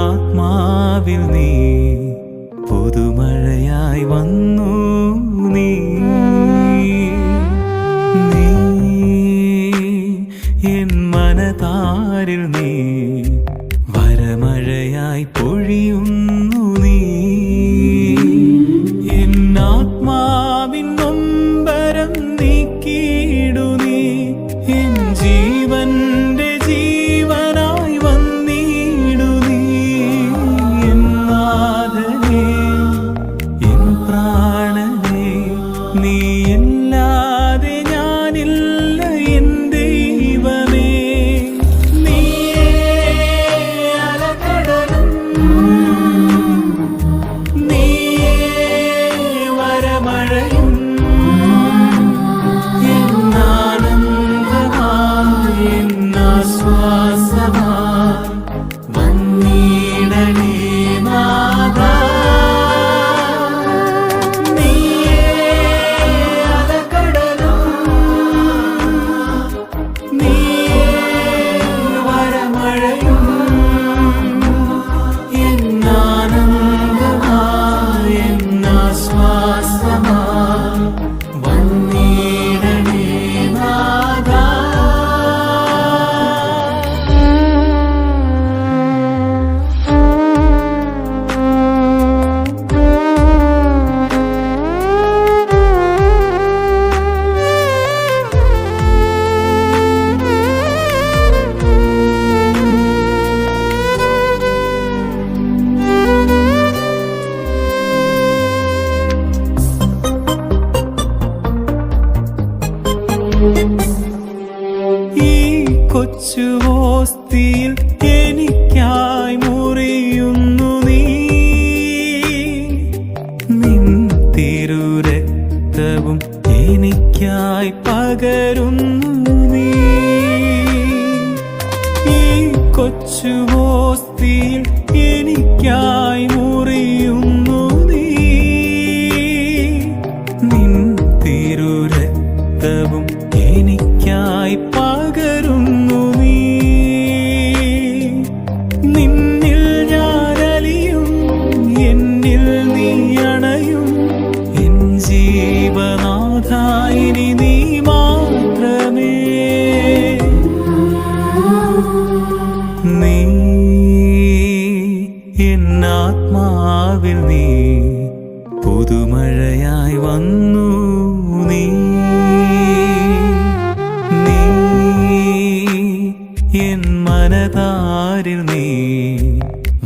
ആത്മാവിൽ നീ പുതുമഴയായി വന്നു നീ വരമഴയായി പൊഴിയുന്നു 梦里 കൊച്ചു ഓസ്തിയിൽ എനിക്കായി മുറിയുന്നു നീ. നിൻ തിരുരക്തവും എനിക്കായി പകരുന്നു നീ. ഈ കൊച്ചു ഓസ്തിയിൽ ജീവനാഥായിനി നീ നീ നീ വന്നു. നീ നീ എൻ മനതാരിൽ നീ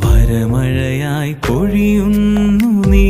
വരമഴയായി പൊഴിയുന്നു. നീ